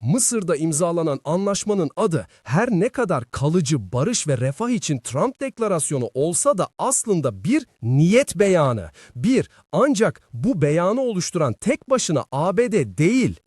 Mısır'da imzalanan anlaşmanın adı her ne kadar kalıcı barış ve refah için Trump deklarasyonu olsa da aslında bir niyet beyanı. Bir, ancak bu beyanı oluşturan tek başına ABD değil,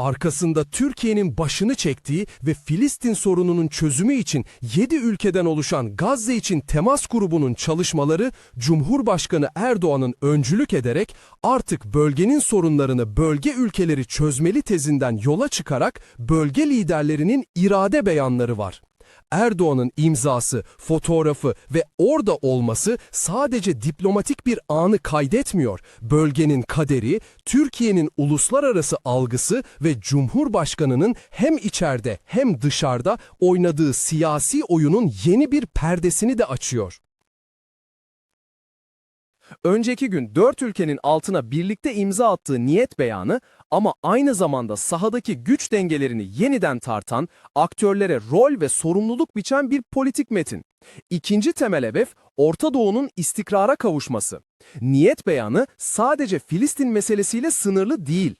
arkasında Türkiye'nin başını çektiği ve Filistin sorununun çözümü için 7 ülkeden oluşan Gazze için temas grubunun çalışmaları Cumhurbaşkanı Erdoğan'ın öncülük ederek artık bölgenin sorunlarını bölge ülkeleri çözmeli tezinden yola çıkarak bölge liderlerinin irade beyanları var. Erdoğan'ın imzası, fotoğrafı ve orada olması sadece diplomatik bir anı kaydetmiyor. Bölgenin kaderi, Türkiye'nin uluslararası algısı ve Cumhurbaşkanı'nın hem içeride hem dışarıda oynadığı siyasi oyunun yeni bir perdesini de açıyor. Önceki gün dört ülkenin altına birlikte imza attığı niyet beyanı ama aynı zamanda sahadaki güç dengelerini yeniden tartan, aktörlere rol ve sorumluluk biçen bir politik metin. İkinci temel hedef Orta Doğu'nun istikrara kavuşması. Niyet beyanı sadece Filistin meselesiyle sınırlı değil.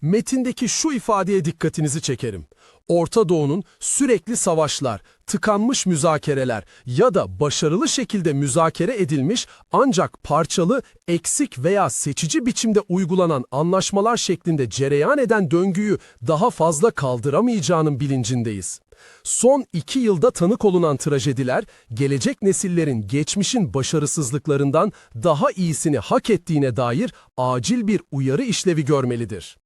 Metindeki şu ifadeye dikkatinizi çekerim. Orta Doğu'nun sürekli savaşlar, tıkanmış müzakereler ya da başarılı şekilde müzakere edilmiş ancak parçalı, eksik veya seçici biçimde uygulanan anlaşmalar şeklinde cereyan eden döngüyü daha fazla kaldıramayacağının bilincindeyiz. Son iki yılda tanık olunan trajediler, gelecek nesillerin geçmişin başarısızlıklarından daha iyisini hak ettiğine dair acil bir uyarı işlevi görmelidir.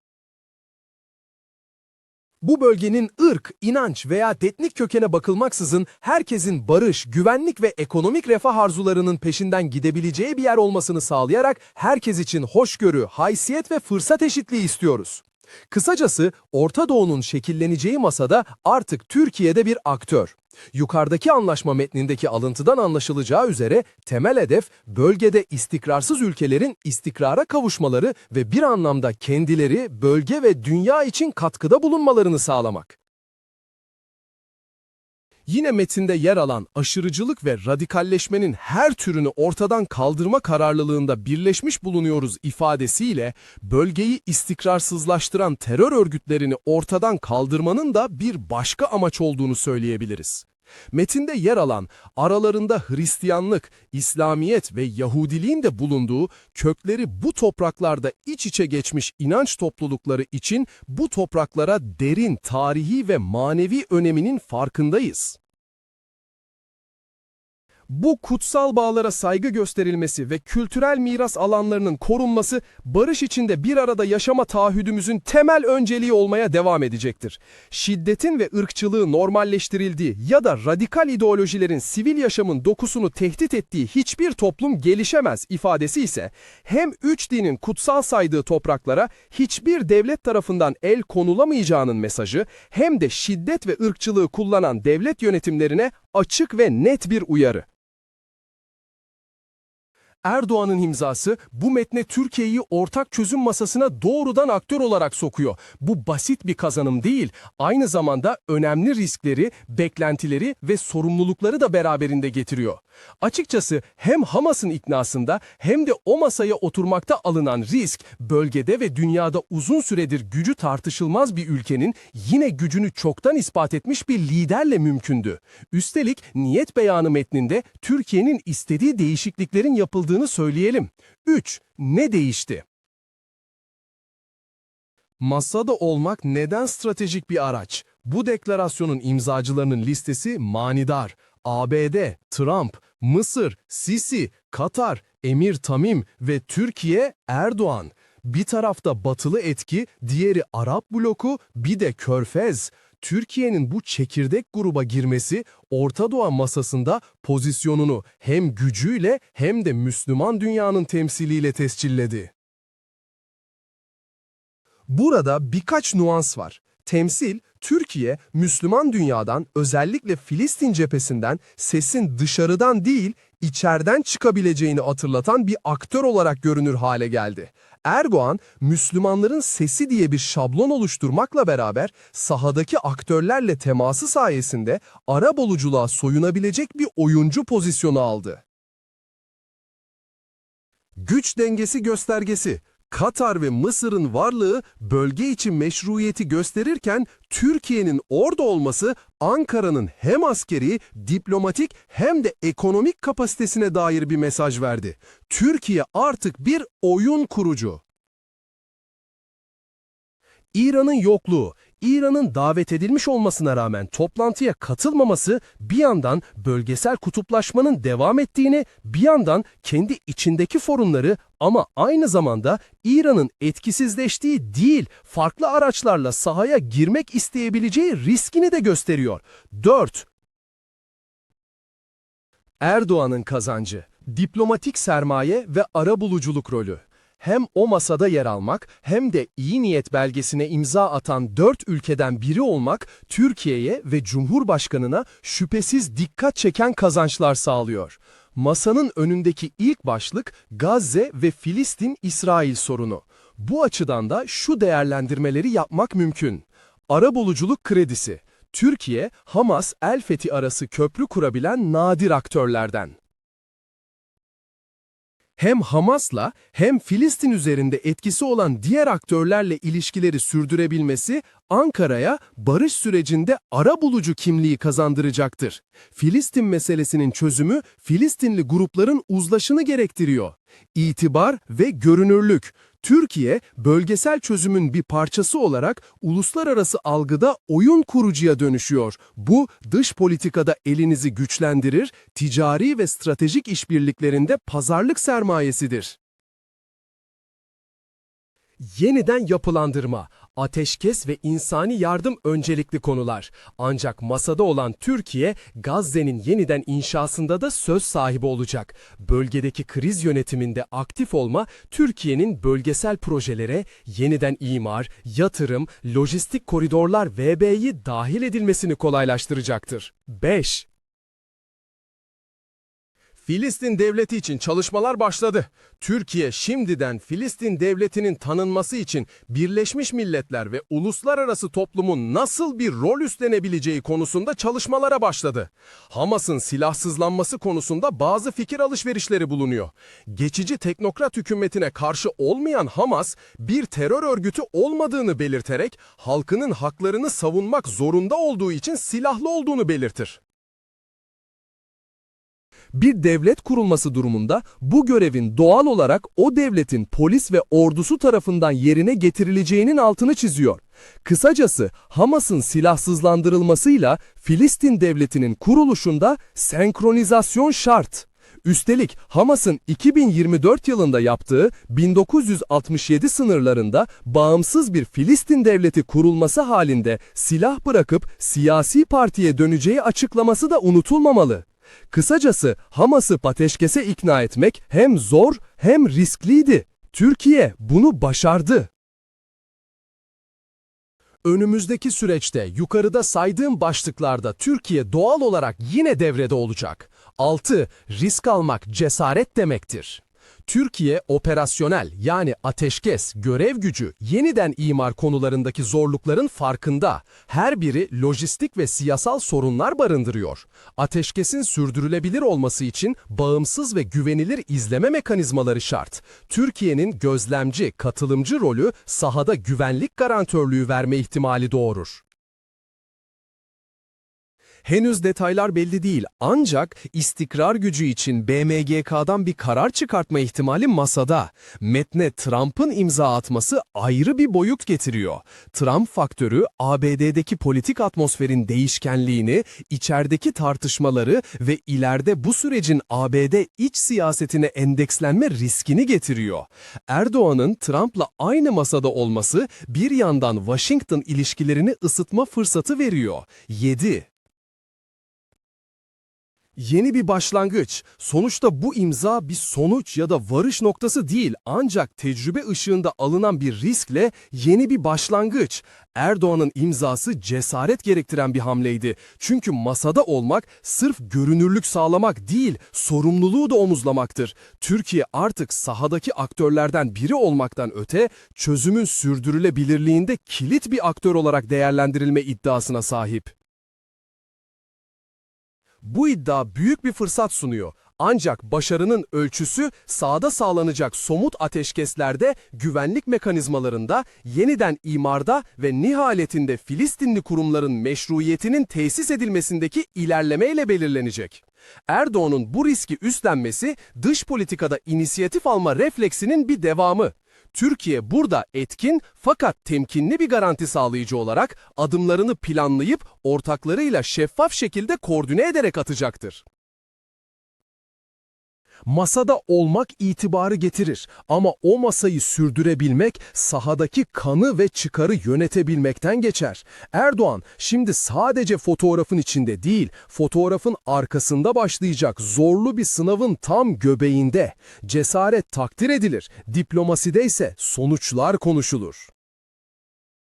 Bu bölgenin ırk, inanç veya etnik kökene bakılmaksızın herkesin barış, güvenlik ve ekonomik refah arzularının peşinden gidebileceği bir yer olmasını sağlayarak herkes için hoşgörü, haysiyet ve fırsat eşitliği istiyoruz. Kısacası Orta Doğu'nun şekilleneceği masada artık Türkiye'de bir aktör. Yukarıdaki anlaşma metnindeki alıntıdan anlaşılacağı üzere temel hedef bölgede istikrarsız ülkelerin istikrara kavuşmaları ve bir anlamda kendileri bölge ve dünya için katkıda bulunmalarını sağlamak. Yine metinde yer alan aşırıcılık ve radikalleşmenin her türünü ortadan kaldırma kararlılığında birleşmiş bulunuyoruz ifadesiyle bölgeyi istikrarsızlaştıran terör örgütlerini ortadan kaldırmanın da bir başka amaç olduğunu söyleyebiliriz. Metinde yer alan aralarında Hristiyanlık, İslamiyet ve Yahudiliğin de bulunduğu kökleri bu topraklarda iç içe geçmiş inanç toplulukları için bu topraklara derin tarihi ve manevi öneminin farkındayız. Bu kutsal bağlara saygı gösterilmesi ve kültürel miras alanlarının korunması barış içinde bir arada yaşama taahhüdümüzün temel önceliği olmaya devam edecektir. Şiddetin ve ırkçılığı normalleştirildiği ya da radikal ideolojilerin sivil yaşamın dokusunu tehdit ettiği hiçbir toplum gelişemez ifadesi ise hem üç dinin kutsal saydığı topraklara hiçbir devlet tarafından el konulamayacağının mesajı hem de şiddet ve ırkçılığı kullanan devlet yönetimlerine açık ve net bir uyarı. Erdoğan'ın imzası bu metne Türkiye'yi ortak çözüm masasına doğrudan aktör olarak sokuyor. Bu basit bir kazanım değil, aynı zamanda önemli riskleri, beklentileri ve sorumlulukları da beraberinde getiriyor. Açıkçası hem Hamas'ın iknasında hem de o masaya oturmakta alınan risk, bölgede ve dünyada uzun süredir gücü tartışılmaz bir ülkenin yine gücünü çoktan ispat etmiş bir liderle mümkündü. Üstelik niyet beyanı metninde Türkiye'nin istediği değişikliklerin yapıldığını söyleyelim. 3. Ne değişti? Masada olmak neden stratejik bir araç? Bu deklarasyonun imzacılarının listesi manidar. ABD, Trump, Mısır, Sisi, Katar, Emir Tamim ve Türkiye, Erdoğan. Bir tarafta batılı etki, diğeri Arap bloku, bir de Körfez. Türkiye'nin bu çekirdek gruba girmesi Orta Doğu masasında pozisyonunu hem gücüyle hem de Müslüman dünyanın temsiliyle tescilledi. Burada birkaç nuans var. Temsil, Türkiye, Müslüman dünyadan özellikle Filistin cephesinden sesin dışarıdan değil, içeriden çıkabileceğini hatırlatan bir aktör olarak görünür hale geldi. Erdoğan, Müslümanların sesi diye bir şablon oluşturmakla beraber sahadaki aktörlerle teması sayesinde Arap oluculuğa soyunabilecek bir oyuncu pozisyonu aldı. Güç dengesi göstergesi. Katar ve Mısır'ın varlığı bölge için meşruiyeti gösterirken Türkiye'nin orada olması Ankara'nın hem askeri, diplomatik hem de ekonomik kapasitesine dair bir mesaj verdi. Türkiye artık bir oyun kurucu. İran'ın yokluğu, İran'ın davet edilmiş olmasına rağmen toplantıya katılmaması bir yandan bölgesel kutuplaşmanın devam ettiğini, bir yandan kendi içindeki sorunları ama aynı zamanda İran'ın etkisizleştiği değil, farklı araçlarla sahaya girmek isteyebileceği riskini de gösteriyor. 4. Erdoğan'ın kazancı, diplomatik sermaye ve arabuluculuk rolü. Hem o masada yer almak hem de iyi niyet belgesine imza atan dört ülkeden biri olmak Türkiye'ye ve Cumhurbaşkanına şüphesiz dikkat çeken kazançlar sağlıyor. Masanın önündeki ilk başlık Gazze ve Filistin-İsrail sorunu. Bu açıdan da şu değerlendirmeleri yapmak mümkün. Arabuluculuk kredisi. Türkiye, Hamas, El-Fethi arası köprü kurabilen nadir aktörlerden. Hem Hamas'la hem Filistin üzerinde etkisi olan diğer aktörlerle ilişkileri sürdürebilmesi Ankara'ya barış sürecinde arabulucu kimliği kazandıracaktır. Filistin meselesinin çözümü Filistinli grupların uzlaşını gerektiriyor. İtibar ve görünürlük. Türkiye, bölgesel çözümün bir parçası olarak uluslararası algıda oyun kurucuya dönüşüyor. Bu, dış politikada elinizi güçlendirir, ticari ve stratejik işbirliklerinde pazarlık sermayesidir. Yeniden yapılandırma, ateşkes ve insani yardım öncelikli konular. Ancak masada olan Türkiye, Gazze'nin yeniden inşasında da söz sahibi olacak. Bölgedeki kriz yönetiminde aktif olma, Türkiye'nin bölgesel projelere yeniden imar, yatırım, lojistik koridorlar VB'yi dahil edilmesini kolaylaştıracaktır. 5. Filistin devleti için çalışmalar başladı. Türkiye şimdiden Filistin devletinin tanınması için Birleşmiş Milletler ve uluslararası toplumun nasıl bir rol üstlenebileceği konusunda çalışmalara başladı. Hamas'ın silahsızlanması konusunda bazı fikir alışverişleri bulunuyor. Geçici teknokrat hükümetine karşı olmayan Hamas, bir terör örgütü olmadığını belirterek halkının haklarını savunmak zorunda olduğu için silahlı olduğunu belirtir. Bir devlet kurulması durumunda bu görevin doğal olarak o devletin polis ve ordusu tarafından yerine getirileceğinin altını çiziyor. Kısacası Hamas'ın silahsızlandırılmasıyla Filistin devletinin kuruluşunda senkronizasyon şart. Üstelik Hamas'ın 2024 yılında yaptığı 1967 sınırlarında bağımsız bir Filistin devleti kurulması halinde silah bırakıp siyasi partiye döneceği açıklaması da unutulmamalı. Kısacası Hamas'ı ateşkese ikna etmek hem zor hem riskliydi. Türkiye bunu başardı. Önümüzdeki süreçte yukarıda saydığım başlıklarda Türkiye doğal olarak yine devrede olacak. 6. Risk almak cesaret demektir. Türkiye operasyonel yani ateşkes, görev gücü, yeniden imar konularındaki zorlukların farkında. Her biri lojistik ve siyasal sorunlar barındırıyor. Ateşkesin sürdürülebilir olması için bağımsız ve güvenilir izleme mekanizmaları şart. Türkiye'nin gözlemci, katılımcı rolü sahada güvenlik garantörlüğü verme ihtimali doğurur. Henüz detaylar belli değil ancak istikrar gücü için BMGK'dan bir karar çıkartma ihtimali masada. Metne Trump'ın imza atması ayrı bir boyut getiriyor. Trump faktörü ABD'deki politik atmosferin değişkenliğini, içerideki tartışmaları ve ileride bu sürecin ABD iç siyasetine endekslenme riskini getiriyor. Erdoğan'ın Trump'la aynı masada olması bir yandan Washington ilişkilerini ısıtma fırsatı veriyor. 7. Yeni bir başlangıç. Sonuçta bu imza bir sonuç ya da varış noktası değil ancak tecrübe ışığında alınan bir riskle yeni bir başlangıç. Erdoğan'ın imzası cesaret gerektiren bir hamleydi. Çünkü masada olmak sırf görünürlük sağlamak değil, sorumluluğu da omuzlamaktır. Türkiye artık sahadaki aktörlerden biri olmaktan öte çözümün sürdürülebilirliğinde kilit bir aktör olarak değerlendirilme iddiasına sahip. Bu iddia büyük bir fırsat sunuyor. Ancak başarının ölçüsü sahada sağlanacak somut ateşkeslerde, güvenlik mekanizmalarında, yeniden imarda ve nihayetinde Filistinli kurumların meşruiyetinin tesis edilmesindeki ilerlemeyle belirlenecek. Erdoğan'ın bu riski üstlenmesi dış politikada inisiyatif alma refleksinin bir devamı. Türkiye burada etkin fakat temkinli bir garanti sağlayıcı olarak adımlarını planlayıp ortaklarıyla şeffaf şekilde koordine ederek atacaktır. Masada olmak itibarı getirir ama o masayı sürdürebilmek sahadaki kanı ve çıkarı yönetebilmekten geçer. Erdoğan şimdi sadece fotoğrafın içinde değil, fotoğrafın arkasında başlayacak zorlu bir sınavın tam göbeğinde. Cesaret takdir edilir, diplomaside ise sonuçlar konuşulur.